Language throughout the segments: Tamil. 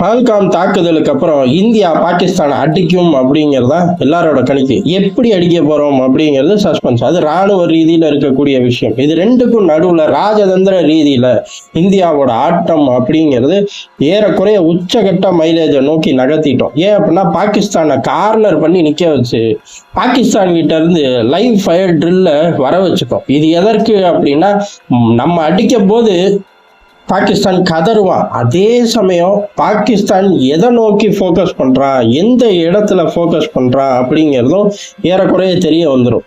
பால்காம் தாக்குதலுக்கு அப்புறம் இந்தியா பாகிஸ்தான் அடிக்கும் அப்படிங்கிறது தான் எல்லாரோட கணிக்கு எப்படி அடிக்க போறோம் அப்படிங்கிறது சஸ்பென்ஸ் அது ராணுவ ரீதியில இருக்கக்கூடிய விஷயம். இது ரெண்டுக்கும் நடுவுல ராஜதந்திர ரீதியில இந்தியாவோட ஆட்டம் அப்படிங்கிறது ஏறக்குறைய உச்சகட்ட மைலேஜை நோக்கி நகர்த்திட்டோம். ஏன் அப்படின்னா பாகிஸ்தானை கார்னர் பண்ணி நிக்க வச்சு பாகிஸ்தான் கிட்ட இருந்து லைவ் ஃபயர் ட்ரில்ல வர வச்சுக்கோம் இது எதற்கு அப்படின்னா நம்ம அடிக்க போது பாகிஸ்தான் கதறுவான் அதே சமயம் பாகிஸ்தான் எதை நோக்கி ஃபோக்கஸ் பண்ணுறான் எந்த இடத்துல ஃபோக்கஸ் பண்ணுறான் அப்படிங்கிறதும் ஏறக்குறைய தெரிய வந்துடும்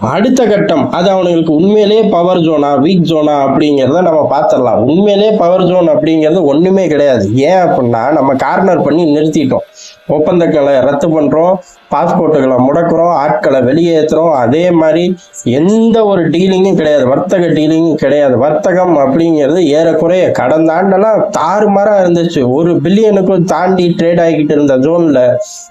அடுத்த கட்டம் அது அவனுங்களுக்கு உண்மையிலே பவர் ஜோனா வீக் ஜோனா அப்படிங்கிறத நம்ம பார்த்துடலாம். உண்மையிலே பவர் ஜோன் அப்படிங்கிறது ஒன்றுமே கிடையாது. ஏன் அப்படின்னா நம்ம கார்னர் பண்ணி நிறுத்திட்டோம். ஒப்பந்தங்களை ரத்து பண்ணுறோம் பாஸ்போர்ட்டுகளை முடக்கிறோம் ஆட்களை வெளியேற்றுறோம் அதே மாதிரி எந்த ஒரு டீலிங்கும் கிடையாது. வர்த்தக டீலிங்கும் கிடையாது. வர்த்தகம் அப்படிங்கிறது ஏறக்குறைய கடந்த ஆண்டெல்லாம் தாறுமாறாக இருந்துச்சு. ஒரு பில்லியனுக்கும் தாண்டி ட்ரேட் ஆகிக்கிட்டு இருந்த ஜோனில்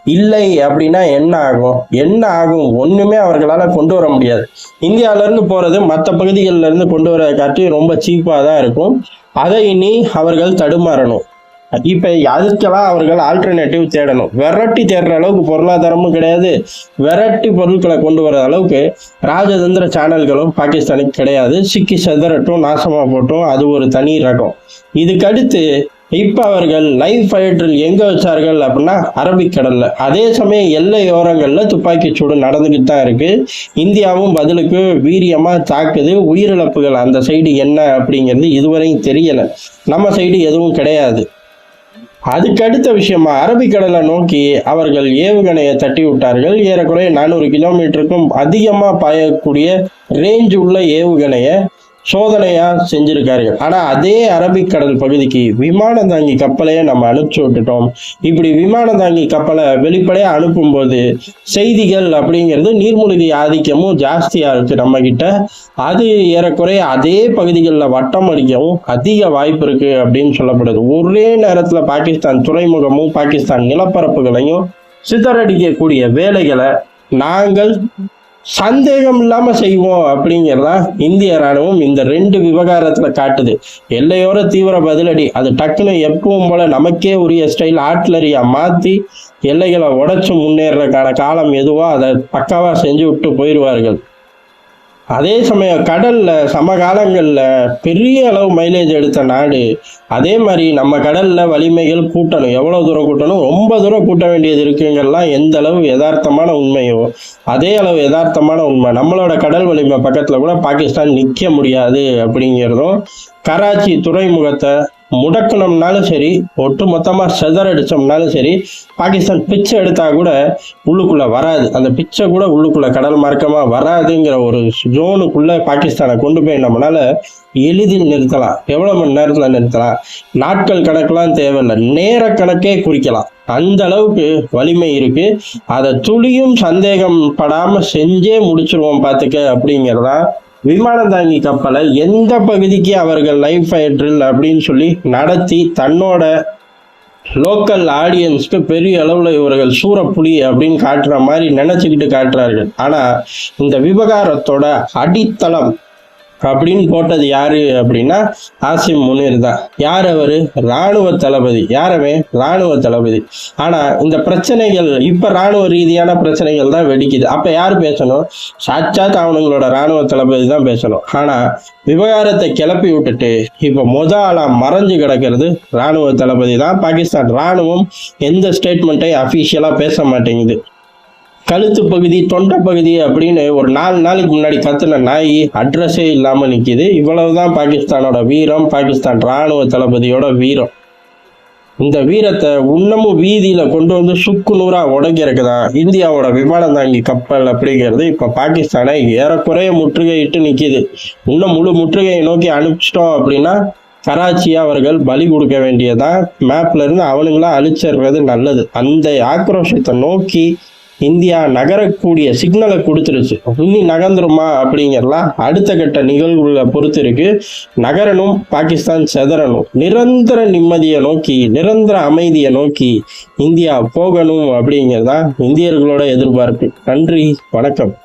இல்லை அப்படின்னா என்ன ஆகும்? என்ன ஆகும்? ஒன்றுமே அவர்களால் கொண்டு வர முடியாது. இந்தியாவிலேருந்து போகிறது மற்ற பகுதிகளிலேருந்து கொண்டு வர காட்டி ரொம்ப சீப்பாக தான் இருக்கும். அதை இனி அவர்கள் தடுமாறணும். இப்ப அதுக்கெல்லாம் அவர்கள் ஆல்டர்னேட்டிவ் தேடணும்? விரட்டி தேடுற அளவுக்கு பொருளாதாரமும் கிடையாது. விரட்டி பொருட்களை கொண்டு வர அளவுக்கு ராஜதந்திர சேனல்களும் பாகிஸ்தானுக்கு கிடையாது. சிக்கி செதறட்டும் நாசமா போட்டும். அது ஒரு தனி ரகம். இதுக்கடுத்து இப்ப அவர்கள் லைவ் ஃபைட்டர் எங்க வச்சார்கள் அப்படின்னா அரபிக்கடல்ல அதே சமயம் எல்லையோரங்கள்ல துப்பாக்கி சூடு நடந்துக்கிட்டு தான் இருக்கு. இந்தியாவும் பதிலுக்கு வீரியமா தாக்குது. உயிரிழப்புகள் அந்த சைடு என்ன அப்படிங்கிறது இதுவரையும் தெரியல. நம்ம சைடு எதுவும் கிடையாது. அதுக்கு அடுத்த விஷயமா அரபிக்கடலை நோக்கி அவர்கள் ஏவுகணையை தட்டி விட்டார்கள் ஏறக்குறைய நானூறு கிலோமீட்டருக்கும் அதிகமாக பாயக்கூடிய ரேஞ்ச் உள்ள ஏவுகணையை சோதனையா செஞ்சிருக்காரு ஆனா அதே அரபிக்கடல் பகுதிக்கு விமான தாங்கி கப்பலையே நம்ம அனுப்பிச்சு விட்டுட்டோம். இப்படி விமான தாங்கி கப்பலை வெளிப்படையா அனுப்பும்போது செய்திகள் அப்படிங்கிறது நீர்மூழ்கி ஆதிக்கமும் ஜாஸ்தியா இருக்கு நம்ம கிட்ட அது ஏறக்குறைய அதே பகுதிகளில் வட்டம் அடிக்கவும் அதிக வாய்ப்பு இருக்கு அப்படின்னு சொல்லப்படுது. ஒரே நேரத்துல பாகிஸ்தான் துறைமுகமும் பாகிஸ்தான் நிலப்பரப்புகளையும் சிதறடிக்கக்கூடிய வேலைகளை நாங்கள் சந்தேகம் இல்லாம செய்வோம் அப்படிங்கிறதா இந்திய ராணுவம் இந்த ரெண்டு விவகாரத்துல காட்டுது. எல்லையோர தீவிர பதிலடி அது டக்குன்னு எப்பவும் போல நமக்கே உரிய ஸ்டைல் ஆட்லரியா மாத்தி எல்லைகளை உடைச்சு முன்னேறதுக்கான காலம் எதுவோ அதை பக்காவா செஞ்சு விட்டு போயிடுவார்கள். அதே சமயம் கடல்ல சமகாலங்கள்ல பெரிய அளவு மைலேஜ் எடுத்த நாடு அதே மாதிரி நம்ம கடல்ல வலிமைகள் கூட்டணும் எவ்வளவு தூரம் கூட்டணும் ரொம்ப தூரம் கூட்ட வேண்டியது இருக்குங்கெல்லாம் எந்த அளவு யதார்த்தமான உண்மையோ அதே அளவு யதார்த்தமான உண்மை. நம்மளோட கடல் வலிமை பக்கத்துல கூட பாகிஸ்தான் நிக்க முடியாது அப்படிங்கிறதும் கராச்சி துறைமுகத்தை முடக்கணும்னாலும் சரி ஒட்டு சிதற அடித்தோம்னாலும் சரி பாகிஸ்தான் பிச்சை எடுத்தால் கூட உள்ளுக்குள்ளே வராது. அந்த பிச்சை கூட உள்ளுக்குள்ளே கடல் மார்க்கமாக வராதுங்கிற ஒரு ஜோனுக்குள்ளே பாகிஸ்தானை கொண்டு போய் நம்மளால் எளிதில் நிறுத்தலாம். எவ்வளோ மணி நேரத்தில் நிறுத்தலாம்? நாட்கள் கணக்கெலாம் தேவையில்லை. நேர கணக்கே குறிக்கலாம். அந்த அளவுக்கு வலிமை இருக்கு. அதை துளியும் சந்தேகம் படாமல் செஞ்சே முடிச்சிருவோம் பார்த்துக்க அப்படிங்கிறதான் விமானம் தாங்கி கப்பலை எந்த பகுதிக்கு அவர்கள் லைஃப் ஃபயர் அப்படின்னு சொல்லி நடத்தி தன்னோட லோக்கல் ஆடியன்ஸ்க்கு பெரிய அளவில் இவர்கள் சூரப்புலி அப்படின்னு காட்டுற மாதிரி நினச்சிக்கிட்டு காட்டுறார்கள். ஆனால் இந்த விவகாரத்தோட அடித்தளம் அப்படின்னு போட்டது யாரு அப்படின்னா ஆசிம் முனீர் தான். யார் அவர்? ராணுவ தளபதி. யாரவே ராணுவ தளபதி. ஆனால் இந்த பிரச்சனைகள் இப்போ ராணுவ ரீதியான பிரச்சனைகள் தான் வெடிக்குது. அப்போ யார் பேசணும்? சாட்சாத் அவனுங்களோட ராணுவ தளபதி தான் பேசணும். ஆனால் விவகாரத்தை கிளப்பி விட்டுட்டு இப்போ முத ஆளாக மறைஞ்சு கிடக்கிறது ராணுவ தளபதி தான். பாகிஸ்தான் ராணுவம் எந்த ஸ்டேட்மெண்ட்டை அஃபிஷியலாக பேச மாட்டேங்குது. கழுத்து பகுதி தொண்டை பகுதி அப்படின்னு ஒரு நாலு நாளைக்கு முன்னாடி கத்துன நாய் அட்ரஸே இல்லாமல் நிற்கிது இவ்வளவுதான் பாகிஸ்தானோட வீரம் பாகிஸ்தான் ராணுவ தளபதியோட வீரம். இந்த வீரத்தை இன்னமும் வீதியில கொண்டு வந்து சுக்கு நூறா இருக்குதான் இந்தியாவோட விமானம் தாங்கி கப்பல் அப்படிங்கிறது இப்ப பாகிஸ்தானை ஏறக்குறைய முற்றுகையிட்டு நிக்குது. இன்னும் முழு முற்றுகையை நோக்கி அனுப்பிச்சிட்டோம் அப்படின்னா கராச்சி அவர்கள் பலி கொடுக்க வேண்டியதான் மேப்ல இருந்து அவனுங்களா அழிச்சிடுறது நல்லது. அந்த ஆக்ரோஷத்தை நோக்கி இந்தியா நகரக்கூடிய சிக்னலை கொடுத்துருச்சு. இனி நகர்ந்துருமா அப்படிங்கிறலாம் அடுத்த கட்ட நிகழ்வுகளை பொறுத்து இருக்கு நகரணும் பாகிஸ்தான் செதறணும் நிரந்தர நிம்மதியை நோக்கி நிரந்தர அமைதியை நோக்கி இந்தியா போகணும் அப்படிங்கிறதான் இந்தியர்களோட எதிர்பார்ப்பு. நன்றி வணக்கம்.